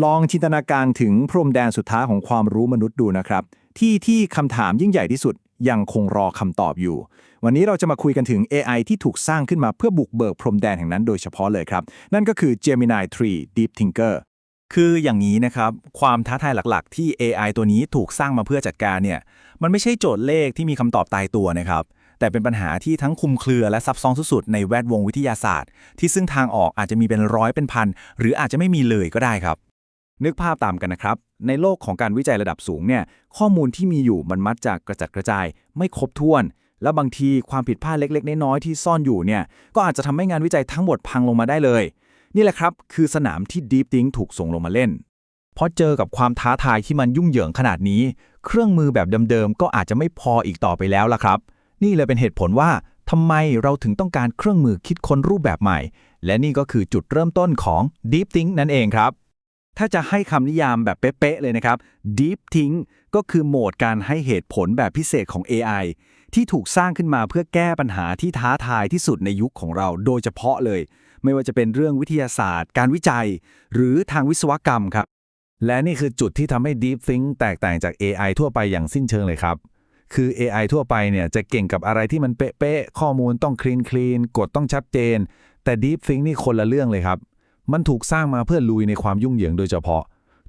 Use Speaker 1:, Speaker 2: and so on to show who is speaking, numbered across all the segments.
Speaker 1: ลองจินตนาการถึงพรมแดนสุดท้ายของความรู้มนุษย์ดูนะครับ ที่ที่คำถามยิ่งใหญ่ที่สุดยังคงรอคำตอบอยู่ วันนี้เราจะมาคุยกันถึง AI ที่ถูกสร้างขึ้นมาเพื่อบุกเบิกพรมแดนแห่งนั้นโดยเฉพาะเลยครับ นั่นก็คือ Gemini 3 Deep Thinker
Speaker 2: คืออย่างนี้นะครับ ความท้าทายหลักๆ ที่ AI ตัวนี้ถูกสร้างมาเพื่อจัดการเนี่ย มันไม่ใช่โจทย์เลขที่มีคำตอบตายตัวนะครับ แต่เป็นปัญหาที่ทั้งคุมเครือและซับซ้อนสุดๆ ในแวดวงวิทยาศาสตร์ ที่ซึ่งทางออกอาจจะมีเป็นร้อยเป็นพัน หรืออาจจะไม่มีเลยก็ได้ครับ
Speaker 1: นึกภาพตามกันนะครับ ในโลกของการวิจัยระดับสูงเนี่ยข้อมูลที่มีอยู่มันมักจะกระจัดกระจาย ไม่ครบถ้วน และบางทีความผิดพลาดเล็ก ๆ น้อยๆที่ซ่อนอยู่เนี่ยก็อาจจะทำให้งานวิจัยทั้งหมดพังลงมาได้เลย นี่แหละครับคือสนามที่ Deep Think ถูกส่งลงมาเล่น
Speaker 2: เพราะเจอกับความท้าทายที่มันยุ่งเหยิงขนาดนี้ เครื่องมือแบบเดิมๆก็อาจจะไม่พออีกต่อไปแล้วล่ะครับ นี่เลยเป็นเหตุผลว่าทำไมเราถึงต้องการเครื่องมือคิดค้นรูปแบบใหม่ และนี่ก็คือจุดเริ่มต้นของ Deep Think นั่นเองครับ
Speaker 1: ถ้าจะให้คำนิยามแบบเป๊ะๆเลยนะครับ Deep Think ก็คือโหมดการให้เหตุผลแบบพิเศษของ AI ที่ถูกสร้างขึ้นมาเพื่อแก้ปัญหาที่ท้าทายที่สุดในยุคของเราโดยเฉพาะเลย ไม่ว่าจะเป็นเรื่องวิทยาศาสตร์ การวิจัย หรือทางวิศวกรรมครับ
Speaker 3: และนี่คือจุดที่ทำให้ Deep Think แตกต่างจาก AI ทั่วไปอย่างสิ้นเชิงเลยครับ คือ AI ทั่วไปเนี่ยจะเก่งกับอะไรที่มันเป๊ะๆข้อมูลต้องคลีนคลีนกฎต้องชัดเจน แต่ Deep Think นี่คนละเรื่องเลยครับ มันถูกสร้างมาเพื่อลุยในความยุ่งเหยิงโดยเฉพาะ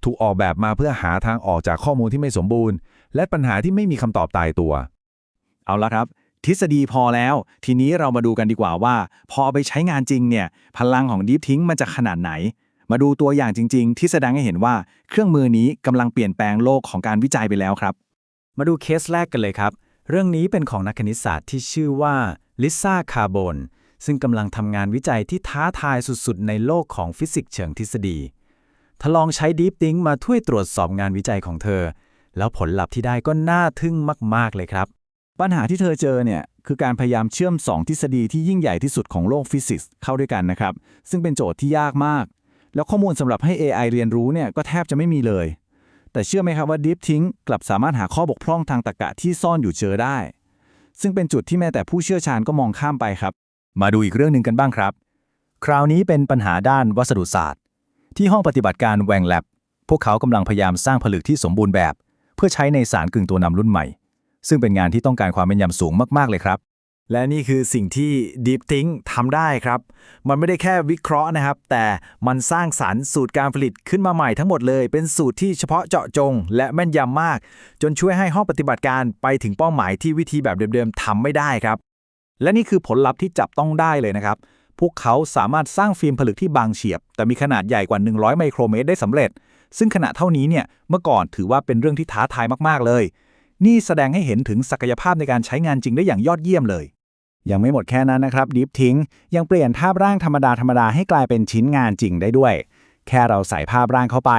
Speaker 3: ถูกออกแบบมาเพื่อหาทางออกจากข้อมูลที่ไม่สมบูรณ์ และปัญหาที่ไม่มีคำตอบตายตัว
Speaker 1: เอาละครับ ทฤษฎีพอแล้ว ทีนี้เรามาดูกันดีกว่าว่า พอเอาไปใช้งานจริงเนี่ยพลังของ Deep Think มันจะขนาดไหน มาดูตัวอย่างจริง ๆ ที่แสดงให้เห็นว่าเครื่องมือนี้กำลังเปลี่ยนแปลงโลกของการวิจัยไปแล้วครับ
Speaker 4: มาดูเคสแรกกันเลยครับ เรื่องนี้เป็นของนักคณิตศาสตร์ที่ชื่อว่าลิซ่าคาร์บอน ซึ่งกำลังทำงานวิจัยที่ท้าทายสุดๆ ในโลกของฟิสิกส์เชิงทฤษฎีเธอลองใช้ Deep Think มาช่วยตรวจสอบงานวิจัยของเธอ แล้วผลลัพธ์ที่ได้ก็น่าทึ่งมาก ๆ เลยครับ
Speaker 1: ปัญหาที่เธอเจอเนี่ยคือการพยายามเชื่อม 2 ทฤษฎีที่ยิ่งใหญ่ที่สุดของโลกฟิสิกส์เข้าด้วยกันนะครับ ซึ่งเป็นโจทย์ที่ยากมาก แล้วข้อมูลสำหรับให้ AI เรียนรู้เนี่ยก็แทบจะไม่มีเลย แต่เชื่อไหมครับว่า Deep Think กลับสามารถหาข้อบกพร่องทางตรรกะที่ซ่อนอยู่เจอได้ ซึ่งเป็นจุดที่แม้แต่ผู้เชี่ยวชาญก็มองข้ามไปครับ
Speaker 2: มาดูอีกเรื่องหนึ่งกันบ้างครับ คราวนี้เป็นปัญหาด้านวัสดุศาสตร์ ที่ห้องปฏิบัติการแวงแลบพวกเขากำลังพยายามสร้างผลึกที่สมบูรณ์แบบ เพื่อใช้ในสารกึ่งตัวนำรุ่นใหม่ ซึ่งเป็นงานที่ต้องการความแม่นยำสูงมากๆเลยครับ
Speaker 4: และนี่คือสิ่งที่ Deep Think ทำได้ครับ มันไม่ได้แค่วิเคราะห์นะครับ แต่มันสร้างสารรสูตรการผลิตขึ้นมาใหม่ทั้งหมดเลย เป็นสูตรที่เฉพาะเจาะจง และแม่นยำมาก จนช่วยให้ห้องปฏิบัติการไปถึงเป้าหมายที่วิธีแบบเดิมๆทำไม่ได้ครับ
Speaker 1: และนี่คือผลลัพธ์ที่จับต้องได้เลยนะครับ พวกเขาสามารถสร้างฟิล์มผลึกที่บางเฉียบ แต่มีขนาดใหญ่กว่า 100 ไมโครเมตรได้สำเร็จ ซึ่งขนาดเท่านี้เนี่ยเมื่อก่อนถือว่าเป็นเรื่องที่ท้าทายมากๆเลย นี่แสดงให้เห็นถึงศักยภาพในการใช้งานจริงได้อย่างยอดเยี่ยมเลยยังไม่หมดแค่นั้นนะครับ Deep Think ยังเปลี่ยนภาพร่างธรรมดาธรรมดาให้กลายเป็นชิ้นงานจริงได้ด้วย แค่เราใส่ภาพร่างเข้าไป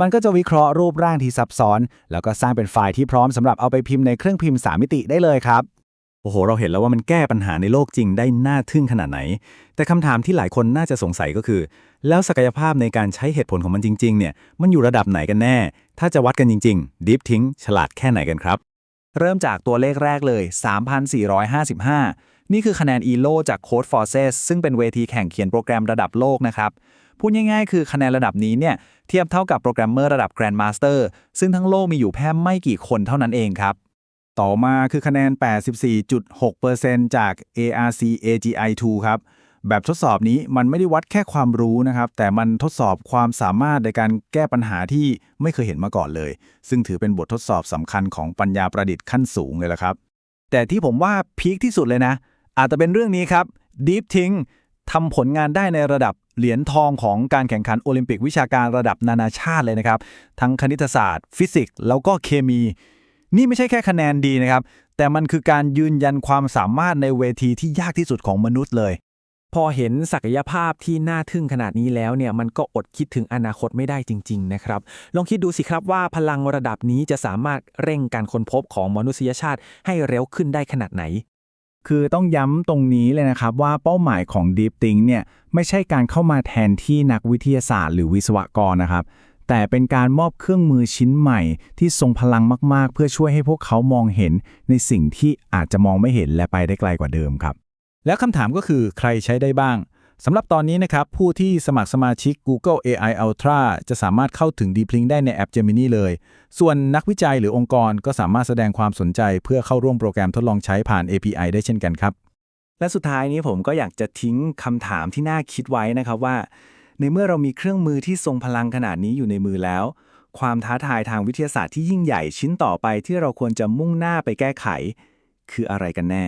Speaker 1: มันก็จะวิเคราะห์รูปร่างที่ซับซ้อน แล้วก็สร้างเป็นไฟล์ที่พร้อมสำหรับเอาไปพิมพ์ในเครื่องพิมพ์ 3 มิติได้เลยครับ
Speaker 2: โอ้โห เราเห็นแล้วว่ามันแก้ปัญหาในโลกจริงได้น่าทึ่งขนาดไหน แต่คำถามที่หลายคนน่าจะสงสัยก็คือ แล้วศักยภาพในการใช้เหตุผลของมันจริงๆเนี่ยมันอยู่ระดับไหนกันแน่ ถ้าจะวัดกันจริงๆ Deep Think ฉลาดแค่ไหนกันครับ
Speaker 1: เริ่มจากตัวเลขแรกเลย 3,455 นี่คือคะแนน ELO จาก Code Forces ซึ่งเป็นเวทีแข่งเขียนโปรแกรมระดับโลกนะครับพูดง่ายๆ คือคะแนนระดับนี้เนี่ยเทียบเท่ากับโปรแกรมเมอร์ระดับ Grandmaster ซึ่งทั้งโลกมีอยู่แค่ไม่กี่คนเท่านั้นเองครับ ต่อมาคือคะแนน 84.6%จาก ARC AGI 2 ครับ แบบทดสอบนี้มันไม่ได้วัดแค่ความรู้นะครับ แต่มันทดสอบความสามารถในการแก้ปัญหาที่ไม่เคยเห็นมาก่อนเลย ซึ่งถือเป็นบททดสอบสำคัญของปัญญาประดิษฐ์ขั้นสูงเลยละครับ แต่ที่ผมว่าพีคที่สุดเลยนะ อาจจะเป็นเรื่องนี้ครับ Deep Think ทำผลงานได้ในระดับเหรียญทองของการแข่งขันโอลิมปิกวิชาการระดับนานาชาติเลยนะครับ ทั้งคณิตศาสตร์ ฟิสิกส์แล้วก็เคมี นี่ไม่ใช่แค่คะแนนดีนะครับ แต่มันคือการยืนยันความสามารถในเวทีที่ยากที่สุดของมนุษย์เลย
Speaker 5: พอเห็นศักยภาพที่น่าทึ่งขนาดนี้แล้วเนี่ยมันก็อดคิดถึงอนาคตไม่ได้จริง ๆ นะครับ ลองคิดดูสิครับว่าพลังระดับนี้จะสามารถเร่งการค้นพบของมนุษยชาติให้เร็วขึ้นได้ขนาดไหน
Speaker 1: คือต้องย้ำตรงนี้เลยนะครับว่าเป้าหมายของ Deep Think เนี่ยไม่ใช่การเข้ามาแทนที่นักวิทยาศาสตร์หรือวิศวกรนะครับ แต่เป็นการมอบเครื่องมือชิ้นใหม่ที่ทรงพลังมาก ๆ เพื่อช่วยให้พวกเขามองเห็นในสิ่งที่อาจจะมองไม่เห็นและไปได้ไกลกว่าเดิมครับ แล้วคำถามก็คือใครใช้ได้บ้าง
Speaker 3: สำหรับตอนนี้นะครับ ผู้ที่สมัครสมาชิก Google AI Ultra จะสามารถเข้าถึง Deep Link ได้ในแอป Gemini เลย ส่วนนักวิจัยหรือองค์กรก็สามารถแสดงความสนใจ เพื่อเข้าร่วมโปรแกรมทดลองใช้ผ่าน API ได้เช่นกันครับ
Speaker 4: และสุดท้ายนี้ผมก็อยากจะทิ้งคำถามที่น่าคิดไว้นะครับว่า ในเมื่อเรามีเครื่องมือที่ทรงพลังขนาดนี้อยู่ในมือแล้ว ความท้าทายทางวิทยาศาสตร์ที่ยิ่งใหญ่ชิ้นต่อไปที่เราควรจะมุ่งหน้าไปแก้ไข คืออะไรกันแน่